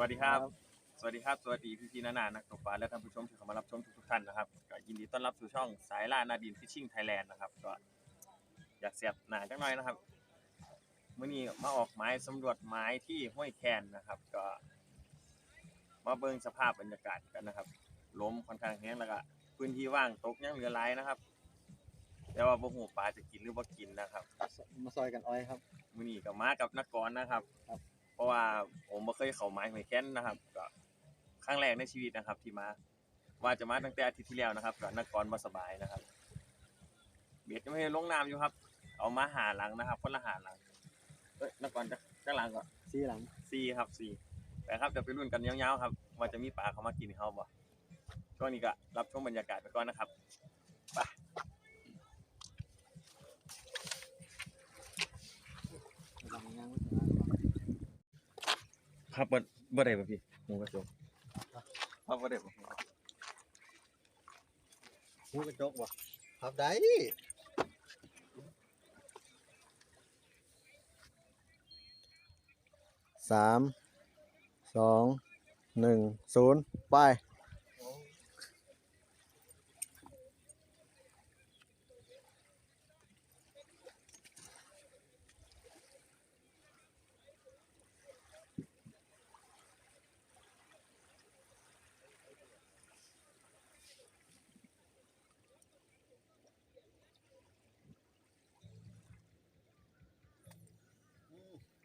วัสดีครับ สวัสดีครับ สวัสดีพี่ๆนานานักตกปลาและท่านผู้ชมที่เข้ามารับชมทุกๆท่านนะครับก็ยินดีต้อนรับสู่ช่องสายล่านาดินฟิชชิ่งไทยแลนด์นะครับ ก็อยากเสียบหนาจังหน่อยนะครับมื่อนี้มาออกหมายสำรวจหมายที่ห้วยแคนนะครับ ก็มาเบิ่งสภาพบรรยากาศกันนะครับลมค่อนข้างแห้งแล้วก็พื้นที่ว่างตกยังเหลือหลายนะครับ แต่ว่าบ่ฮู้ปลาจะกินหรือบ่กินนะครับ มาซอยกันอ้อยครับ มื้อนี้ก็มากับนักกรนะครับ ครับ เพราะว่า ผมบ่เคยเข้าไม้หอยแค้นนะครับก็ครั้งแรกในชีวิตนะครับ ที่มาว่าจะมาตั้งแต่อาทิตย์ที่แล้วนะครับก็นักกรบ่สบายนะครับ เบียดจะไม่ได้ลงน้ำอยู่ครับ เอามาหาหลังนะครับ คนละหาหลังเอ้ยนักกรจะจะหลังก่อนซีหลังสี่ครับสี่แต่ครับเดี๋ยวไปรุ่นกันยาวๆครับว่าจะมีปลาเขามากินให้เขาบ่ช่วงนี้ก็รับชมบรรยากาศไปก่อนนะครับ หลังยัง ครับบ่บ่ได้ป่ะพี่หมูกระจกครับบ่ได้ป่ะหูกระจกวะครับได้สามสองหนึ่งศูนย์ไป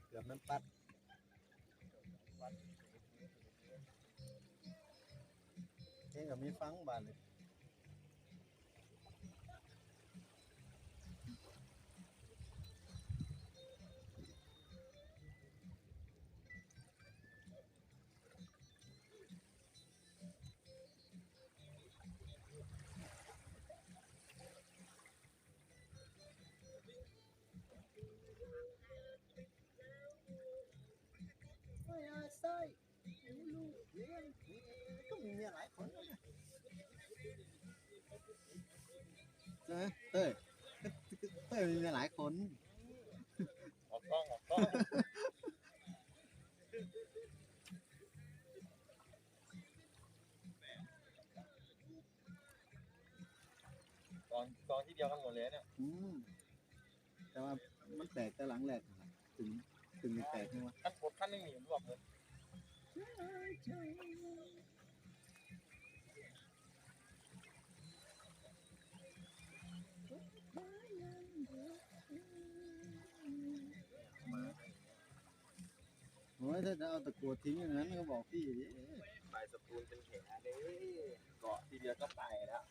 เกือบมันปัดเองกับมีฟังบานเลยไม่อาศัยลูกเลี้ยงก็มีเมียหลายคนนะใช่ไหม เต้ยเต้ยมีเมียหลายคนออกกล้องออกกล้องกองกองที่เดียวกันหมดเลยเนี่ยอืมแต่ว่ามันแตกแต่หลังแรกนะครับถึงถึงมันแตกใช่ไหมขั้นกดขั้นหนึงหนีรวบเลย โอ้ยถ้าจะเอาตะกัวทิ้งอย่างนั้นก็บอกพี่ดิปลายสปูนเป็นแผลเลยเกาะทีเดียวก็ตายแล้ว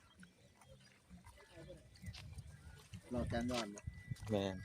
เราแจนดอนบ่แมน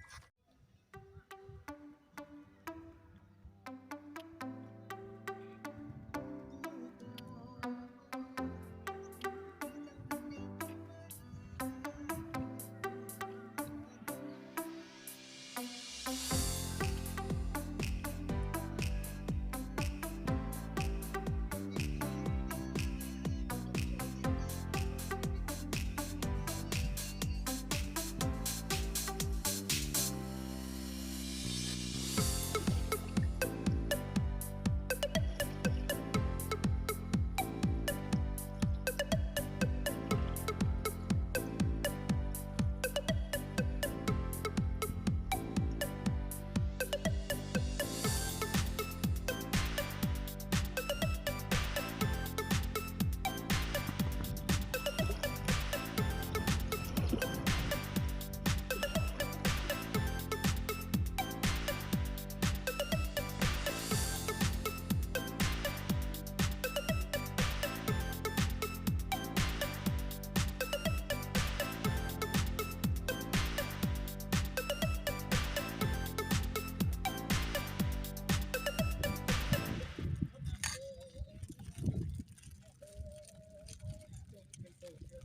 คร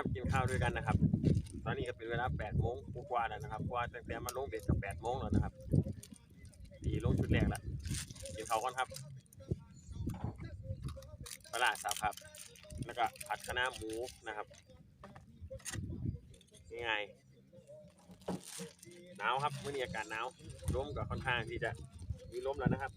ับกินข้าวด้วยกันนะครับ ตอนนี้ก็เป็นเวลา8โมงกว่าแล้วนะครับเพราะว่าตั้งแต่มาลงเบ็ดกับ8โมงแล้วนะครับดีลงชุดแรกแล้วกินข้าวก่อนครับ ปลาร้าสับครับ แล้วก็ผัด คะน้าหมูนะครับง่ายๆหนาวครับเมื่อนี้อากาศหนาวลมก็ค่อนข้างที่จะมีลมแล้วนะครับ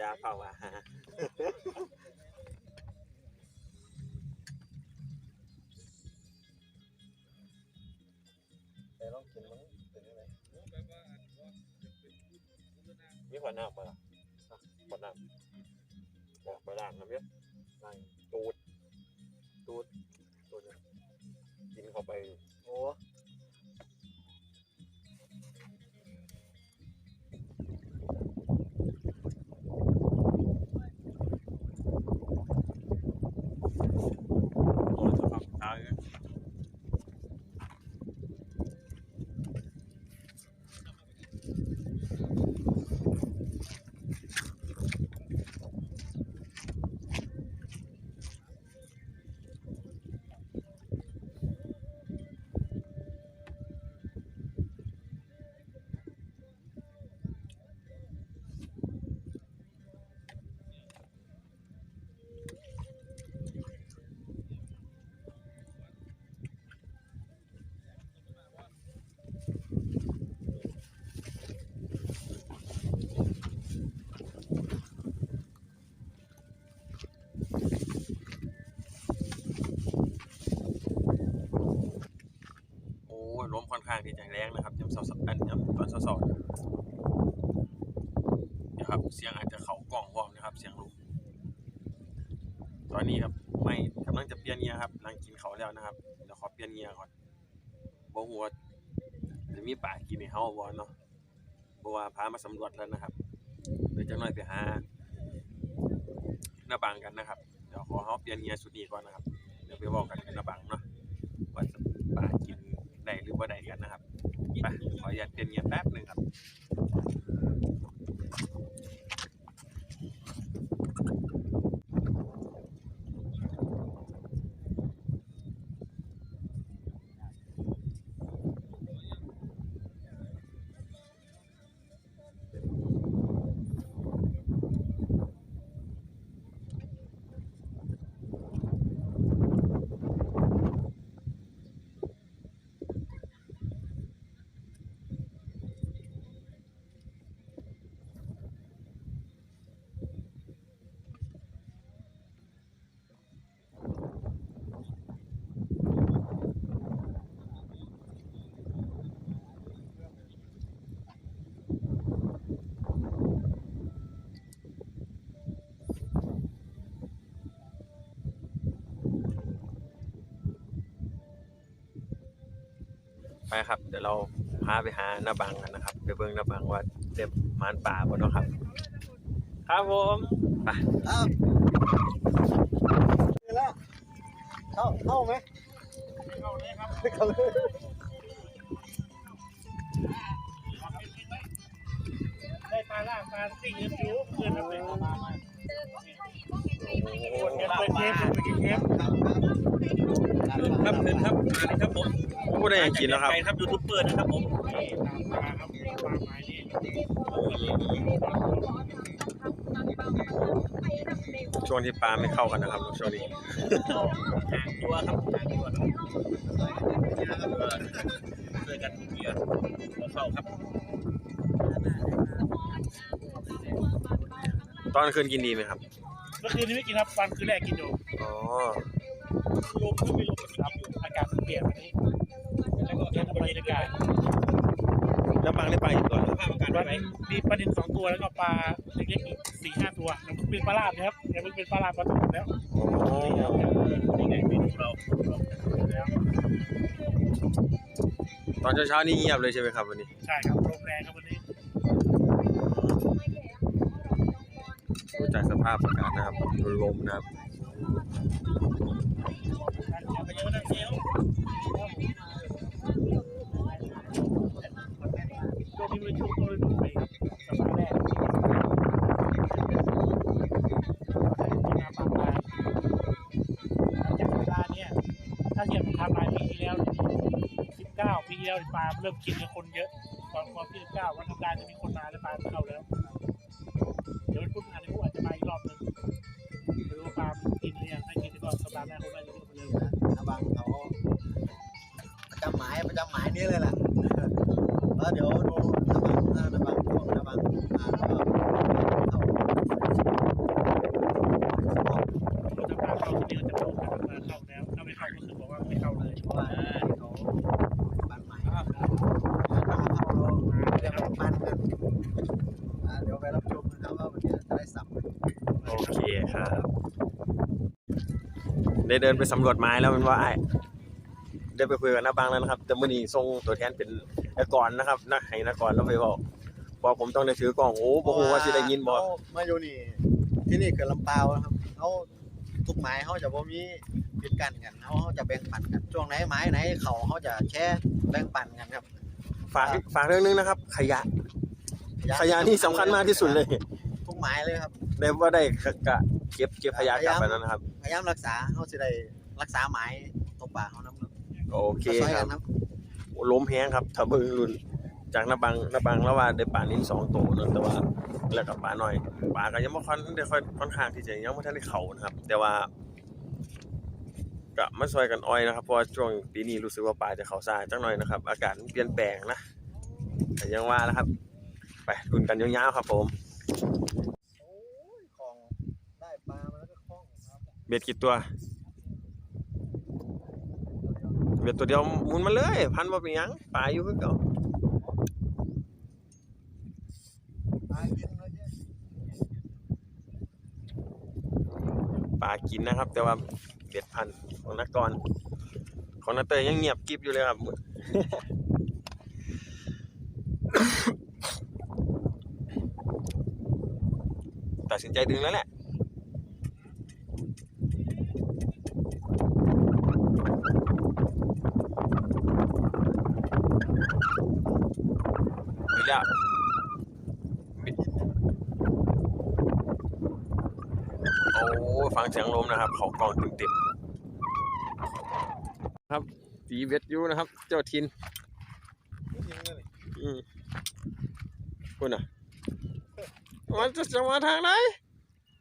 ยาเผาอาหาแต่ลองกินมันเป็นยังไงมีขวดน้ำปะล่ะขวดน้ำบอกไปล้างน้ำเยอะล้างตูดตูดตูดกินเข้าไป โอ้ยสภาพตายเลยโอ้ยลมค่อนข้างที่จะแรงนะครับยำเสาสับกันยำตอนสาๆเนี่ยนะครับเสียงอาจจะเขากล่องวอมนะครับ เสียงลมตอนนี้ครับไม่กำลังจะเปลี่ยนเงียครับนั่งกินเขาแล้วนะครับเดี๋ยวขอเปลี่ยนเงียก่อนบ่หัวจะมีป่ากินในเฮาบ่เนาะเพราะว่าพามาสำรวจแล้วนะครับเดี๋ยวจังหน่อยไปหาหน้าบางกันนะครับเดี๋ยวขอเฮาเปลี่ยนเงียสุดนี้ก่อนนะครับเดี๋ยวไปบอกกันกันหน้าบางเนาะว่าจะป่ากิน ดหรือบ่ได้กันนะครับไปขออนุญาตเปลี่ยนเงียแป๊บหนึ่งครับ ไปครับ เดี๋ยวเราพาไปหาหน้าบังกันนะครับ ไปเบิ่งหน้าบังว่าเจ็บมานป่าบ่เนาะครับ ครับผมไปอ้าวเจอแล้วเข้าเข้าไหมเข้าเลยครับเข้าเลยได้ปลาล่างปลาสิ่งนี้ผิวเพื่อนทำเลยโอ้เปิดเทปเปิดเทป ครับขึ้นครับมาเลยครับผมผู้ใดอยังกินแล้วครับ ใครครับยูทูบเบอร์นะครับผมช่วงที่ปลาไม่เข้ากันนะครับช่วงนี้หางตัวครับหางตัวครับเจอกันทุกเดือนเข้าครับ ตอนคืนกินดีไหมครับ เมื่อคืนนี้ไม่กินครับวันคืนแรกกินอยู่อ๋อลมก็มีลมครับอากาศมันเปลี่ยนวันนี้ แล้วก็เรื่องบรรยากาศแล้วปังได้ปลาอีกตัวเหรอภาพอากาศวันมีปลาดินสองตัวแล้วก็ปลาเล็กๆอีกสี่ห้าตัวแล้วเป็นปลาลาบนะครับยังไม่เป็นปลาลาบปลาตุ่มแล้วโอ้นี่ไงเมนูเราแล้วตอนเช้าๆนี่เงียบเลยใช่ไหมครับวันนี้ ใช่ครับลมแรงครับวันนี้ ดูจากสภาพอากาศนะครับลมนะครับอย่าไปเยอะนะเซลช่วงนี้เป็นช่วงต้นฤดูใหม่ครับสัปดาห์แรกมาปากปลายหลังจากสัปดาห์เนี้ยถ้าเทียบกับไทม์ไลน์ปีที่แล้วสิบเก้าปีที่แล้วปลาเริ่มกินกับคนเยอะก่อนก่อนที่สิบเก้าวันธรรมดาจะมีคนมาแล้วปลาเข้าแล้ว เดี๋ยวดูนะบางนะบางช่วงนะบางมาแล้วก็เขาเราจะพาเข้าที่นี่ก็จะบอกว่ามาเข้าแล้วถ้าไม่เข้าก็คือบอกว่าไม่เข้าเลยเพราะว่าเขาบ้านใหม่ถ้าเข้าเราเรียกว่าบ้านกันอ่าเดี๋ยวไปรับชมนะครับว่าวันนี้จะได้สับโอเคครับ ได้เดินไปสำรวจไม้แล้วมันว่าไอ้ได้ไปคุยกับน้าบางแล้วนะครับ แต่มื่อนี้ส่งตัวแทนเป็น นกรนะครับนักให้นกรแล้วไปบอกบอกผมต้องได้ถือกล่องโอ้บ่ฮู้ว่าสิได้ยินบ่เขามาอยู่นี่ ที่นี่เกิดลำเปาวนะครับเขาทุกไม้เขาจะบ่มีปิดกันกันเขาเขาจะแบ่งปันกันช่วงไหนไม้ไหนเขาเขาจะแช่แบ่งปันกันครับ ฝากฝากเรื่องนึงนะครับ ขยะ ขยะนี่สำคัญมากที่สุดเลย ทุกไม้เลยครับได้ว่าได้กะกะเก็บเก็บขยะกลับไปแล้วนะครับ พยายามรักษาเขาจะได้รักษาไม้ตรงป่าเขาน้ำเนาะโอเคช่วยคกัรับนครับ ล้มแห้งครับถ้าเบิ่งรุ่นจากน้าบังน้าบังแล้วว่าได้ปลานิ้นสองตัวเนอะแต่ว่าแล้วกับปลาหน่อยปลาก็ยังบ่ค่อนได้ค่อยค่อนข้างที่จะยังบ่ทันได้เข้านะครับ แต่ว่าก็มาซอยกันอ้อยนะครับเพราะว่าช่วงปีนี้รู้สึกว่าปลาจะเข้าซ่าจังหน่อยนะครับ อากาศมันเปลี่ยนแปลงนะแต่ยังว่านะครับ ไปรุ่นกันยาวๆครับผมโอ้ยของ เบ็ดตัวเดียวมุนมาเลย พันบ่เป็นหยังปลาอยู่คือเก่าปลากินเลยเนี่ยปลากินนะครับ แต่ว่าเบ็ดพันของนักกรของนาเตยยังเงียบกริบอยู่เลยครับ ตัดสินใจดึงแล้วแหละ อีกแล้วบิดโอ้ ฟังเสียงลมนะครับเขากองเต็มๆครับตีเวทอยูนะครับ เจ้าทินกินเลยอืมคุณอะมันจะจะมาทางไหน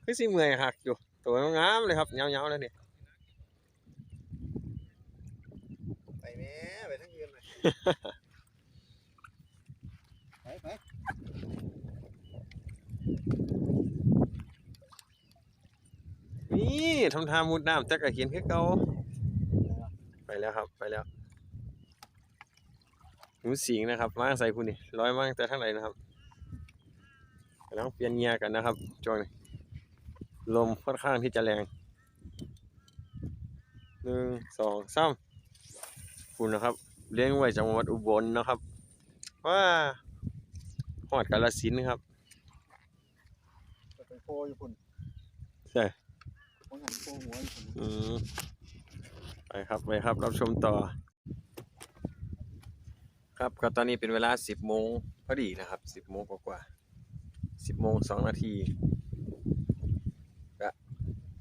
คือสิเมื่อยหักอยู่ ตัวงามเลยครับเงาๆเลยนี่ไปแม่ไปทั้งคืนเลยไปไป นี่ทำทามุดน้ำแต่กะเห็นคือเก่าไปแล้วครับไปแล้วหนูสิงนะครับมาใส่คุณนี่ร้อยมาตั้งแต่ทางไหนนะครับกำลังเปลี่ยนเงียกันนะครับช่วงนี้ลมค่อนข้างที่จะแรงหนึ่งสองสามคุณนะครับ เลี้ยงไว้จังหวัดอุบลนะครับ ว่าหอดกาลสินธุ์ครับจะไปโคอยู่คุณใช่ผมหันโคหัว อืมไปครับไปครับรับชมต่อ ครับก็ตอนนี้เป็นเวลาสิบโมงพอดีนะครับสิบโมงกว่าสิบโมงสองนาทีก็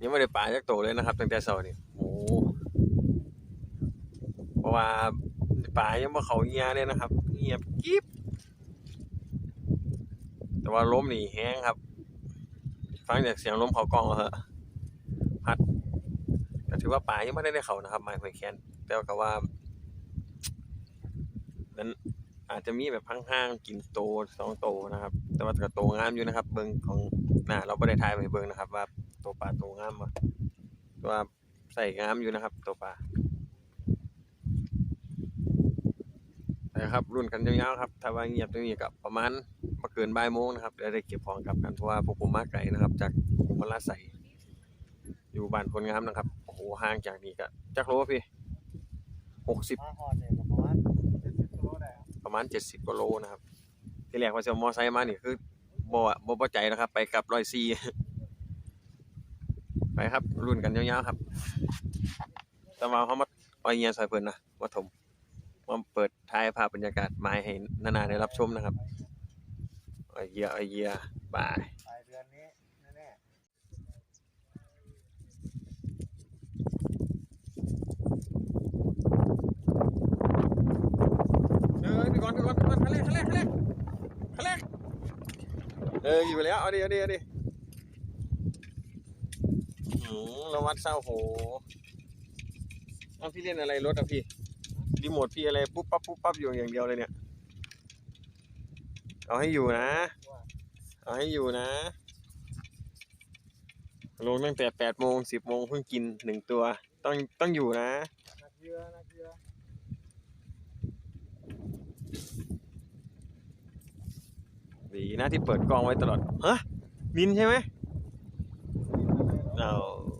ยังไม่ได้ปลาจักโตเลยนะครับตั้งแต่เช้านี่โอ้เพราะว่าปลายังบ่เขาเงียเลยนะครับ เงียบกิ๊บแต่ว่าล้มนี่แห้งครับ ฟังจากเสียงล้มเขากล้องแล้วเหอะ ก็ถือว่าปลายังไม่ได้ได้เขานะครับไม้หอยแคนแต่ว่าก็ว่านั้นอาจจะมีแบบห้างๆกินโตสองโตนะครับ แต่ว่าก็โตงามอยู่นะครับ เบิ่งของน้าเราไม่ได้ทายไปเบิ่งนะครับ ว่าโตปลาโตงามบ่แต่ว่าใส่งามอยู่นะครับ โตปลานะครับรุ่นกันยาวๆครับ ถ้าว่าเงียบตรงนี้กับประมาณมาเกินบ่ายโมงนะครับเดี๋ยวได้เก็บของกลับกันเพราะว่าพวกผมมาไกลนะครับ จากอุบลราใส่ อยู่บ้านคนงามนะครับโอ้โหห่างจากนี่ก็จักโลพี่หกสิบมาหอดเนี่ยประมาณเจ็ดสิบกิโลได้ครับประมาณเจ็ดสิบกว่าโลนะครับ ที่แรกว่าจะเอามอไซค์มานี่คือบ่อะบ่พอใจนะครับ ไปกลับร้อยสี่ไปครับรุ่นกันยาวๆครับแต่ว่าเขามาเอาเงียใส่เพิ่นนะมาถมมาเปิดท้ายภาพบรรยากาศไม้ให้นาๆได้รับชมนะครับไอเยียไอเยียบาย ปลายเดือนนี้แน่ เออพี่ก่อนพี่ก่อนพี่ก่อนขั้นแรกขั้นแรกขันแรกขั้นแรกเอออยู่แล้วเอาดิเอาดิเอาดิอืมเราวัดเศร้าโหเอาพี่เล่นอะไรรถอะพี่รีโมทพี่อะไรปุ๊บปั๊บปุ๊บปั๊บอยู่อย่างเดียวเลยเนี่ย เอาให้อยู่นะ เอาให้อยู่นะ ลงตั้งแต่แปดโมงสิบโมงเพิ่งกินหนึ่งตัว ต้องต้องอยู่นะ ๆนักเรือนักเรือ ดีนะที่เปิดกล้องไว้ตลอดฮะมินใช่ไหมเอา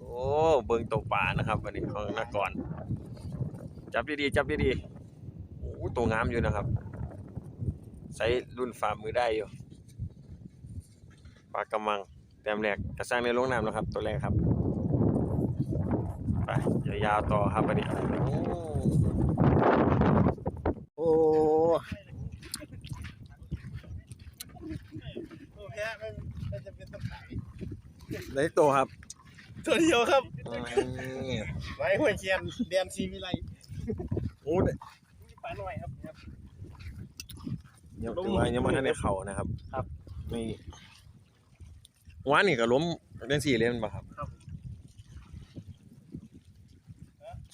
โอ้เบิงตกป่านะครับวันนี้ของนากรจับดีๆจับดีๆโอ้ตัวงามอยู่นะครับ ใช้รุ่นฝ่ามือได้อยู่ปลากระมังแต้มแรกกระสร้างในโรงน้ำแล้วครับ ตัวแรกครับไปยาวๆต่อครับวันนี้โอ้ โอเคมันมันจะเป็นต้องขาย ได้โตครับตัวเดียวครับนี่ไว้หัวเชียนเดียนซีวิไลโอ้ยปลาหน่อยครับครับยังถือว่ายังไม่ทันได้เข่านะครับ ครับนี่วานนี่ก็ล้มเล่นสี่เล่นป่ะครับครับ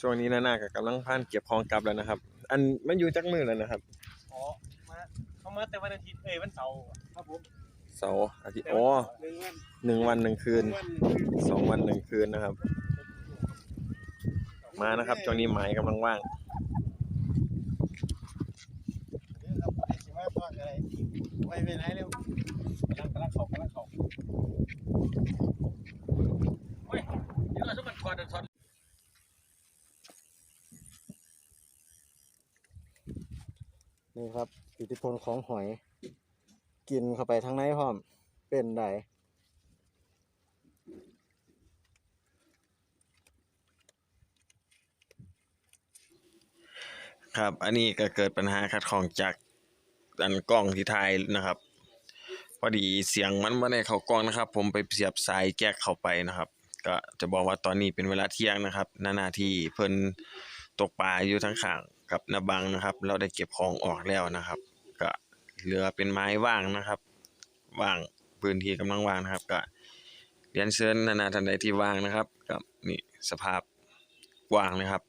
ช่วงนี้นานากับกำลังพานเก็บของกลับแล้วนะครับ อันมันอยู่จักมือแล้วนะครับ อ๋อ มา เขามาแต่วันอาทิตย์ เอ้ยวันเสาร์ครับผม เสาร์อาทิตย์อ๋อหนึ่งวันหนึ่งวันหนึ่งคืนวันสองวันหนึ่งคืนนะครับ มานะครับช่วงนี้หมายกำลังว่างเดี๋ยวครับไอ้สิมาทอดอะไรไว้ไปไหนเร็วกำลังกำลังเขากำลังเขาเดี๋ยวเราต้องมันทอดทอดนี่ครับ อิทธิพลของหอย กินเข้าไปทั้งในพร้อม เป็นไดครับ อันนี้ก็เกิดปัญหาขัดข้องจากอันกล้องที่ถ่ายนะครับ พอดีเสียงมันไม่ได้เข้ากล้องนะครับ ผมไปเสียบสายแจ็คเข้าไปนะครับ ก็จะบอกว่าตอนนี้เป็นเวลาเที่ยงนะครับหน้านาที่เพิ่นตกปลาอยู่ทั้งข้างกับนาบังนะครับ เราได้เก็บของออกแล้วนะครับ เหลือเป็นไม้ว่างนะครับ ว่างพื้นที่กำลังว่างนะครับ ก็เรียนเชิญนานาท่านใดที่ว่างนะครับกับนี่สภาพกว้างนะครับ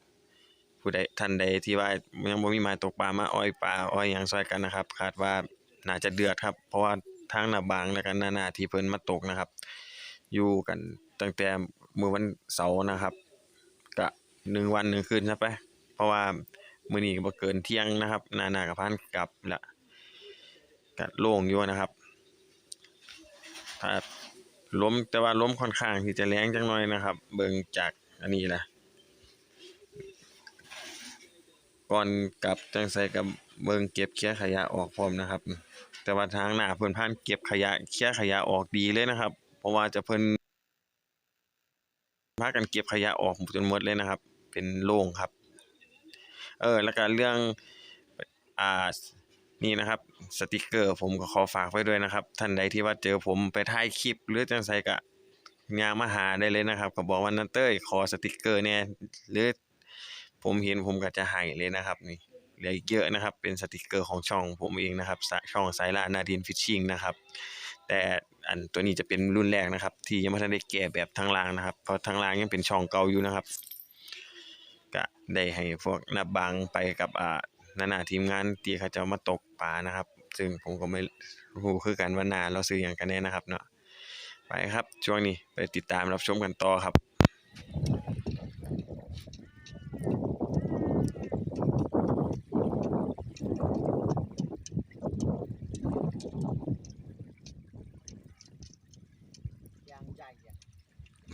ผู้ใดท่านใดที่ว่ายังบ่มีหมายตกปลามาอ้อยปลาอ้อยหยังซอยกันนะครับคาดว่าน่าจะเดือดครับ เพราะว่าทางหน้าบางและกันนานาที่เพิ่นมาตกนะครับ อยู่กันตั้งแต่มื้อวันเสาร์นะครับก็หนึ่งวันหนึ่งคืนซะไปเพราะว่ามื้อนี้ก็บ่เกินเที่ยงนะครับ นานาก็พานกลับละ ก็โล่งอยู่นะครับถ้าล้มแต่ว่าล้มค่อนข้างที่จะแรงจังหน่อยนะครับ เบิ่งจากอันนี้นะก่อนกลับจังใส่กับเบิ่งเก็บเคลียร์ขยะออกพร้อมนะครับ แต่ว่าทางหน้าเพิ่นพานเก็บขยะเคลียร์ขยะออกดีเลยนะครับ เพราะว่าจะเพิ่นพากันเก็บขยะออกจนหมดเลยนะครับ เป็นโล่งครับ เออ แล้วก็เรื่องอ่า นี่นะครับสติกเกอร์ผมก็ขอฝากไว้ด้วยนะครับ ท่านใดที่ว่าเจอผมไปถ่ายคลิปหรือจังใส่ก็ยางมาหาได้เลยนะครับ ก็บอกว่านันเต้ยขอสติกเกอร์เนี่ยหรือผมเห็นผมก็จะให้เลยนะครับนี่เหลืออีกเยอะนะครับ เป็นสติกเกอร์ของช่องผมเองนะครับสะช่องสายล่านาดินฟิชชิงนะครับ แต่อันตัวนี้จะเป็นรุ่นแรกนะครับ ที่ยังไม่ทันได้แก้แบบทางล่างนะครับเพราะทางล่างยังเป็นช่องเก่าอยู่นะครับก็ได้ให้พวกนับบางไปกับอ่า นานาทีมงานที่เขาจะมาตกปลานะครับ ซึ่งผมก็ไม่รู้คือกันว่านาเราซื้ออย่างกันแน่นะครับเนาะไปครับช่วงนี้ไปติดตามรับชมกันต่อครับ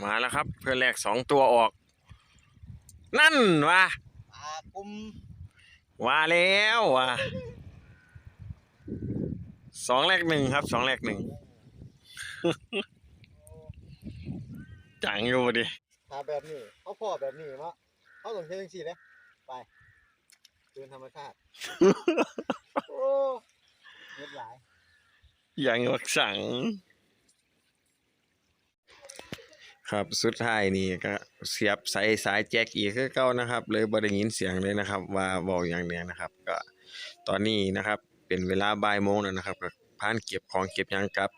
มาแล้วครับ เพื่อนแรกสองตัวออก นั่นวะปลากุม ว่าแล้ววะสองแรกหนึ่งครับสองแรกหนึ่งจังอยู่บ่ดิถ้าแบบนี้เขาพ่อแบบนี้เนาะเขาต้องเฮ็ดจังซี่เด้ไปคืนธรรมชาติโอ้เฮ็ดหลายยังวักสัง ครับสุดท้ายนี่ก็เสียบสายสายแจ็คอีกคือเก่านะครับ เลยบ่ได้ยินเสียงเลยนะครับ ว่าเว้าอย่างเนี้ยนะครับ ก็ตอนนี้นะครับ เป็นเวลาบ่ายโมงแล้วนะครับก็พานเก็บของเก็บยังกลับ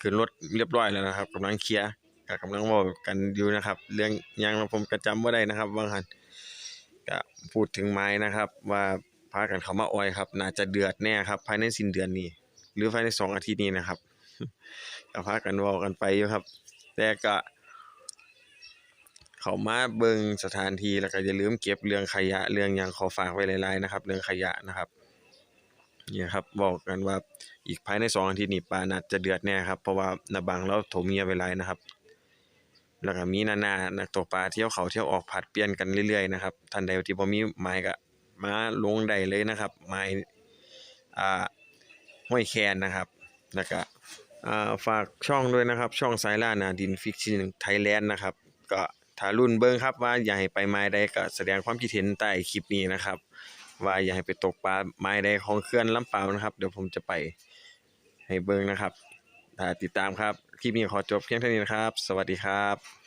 ขึ้นรถเรียบร้อยแล้วนะครับกำลังเคลียร์ก็กำลังเว้ากันอยู่นะครับ เรื่องยังผมก็จำบ่ได้นะครับว่าหันก็พูดถึงไม้นะครับ ว่าพากันเขามาออยครับ น่าจะเดือดแน่ครับ ภายในสิ้นเดือนนี้ หรือภายในสองอาทิตย์นี้นะครับก็พากันว้ากันไปอยู่ครับ แต่ก็ เขามาเบิงสถานที่แล้วก็อย่าลืมเก็บเรื่องขยะเรื่องหยังขอฝากไว้หลายๆนะครับ เรื่องขยะนะครับเนี่ยครับบอกกันว่าอีกภายใน2องอาทิตย์นี้ปานัดจะเดือดแน่ครับเพราะว่านาบังเราถมเมียไว้หลายนะครับ แล้วก็มีนานานักตกปลาเที่ยวเขาเที่ยวออกผัดเปลี่ยนกันเรื่อยๆนะครับท่านใดที่บ่มีหมายก็มาลงได้เลยนะครับหมายอ่าห้วยแคนนะครับแล้วก็อ่าฝากช่องด้วยนะครับ ช่องสายล่านาดินฟิกชั่นไทยแลนด์นะครับ ก็ ถ้ารุ่นเบิ้งครับว่าอยากให้ไปไม้ใดก็แสดงความคิดเห็นใต้คลิปนี้นะครับ ว่าอยากให้ไปตกปลาไม้ใดของเขื่อนลำปล่านะครับ เดี๋ยวผมจะไปให้เบิ้งนะครับถ้าติดตามครับ คลิปนี้ขอจบเพียงเท่านี้นะครับ สวัสดีครับ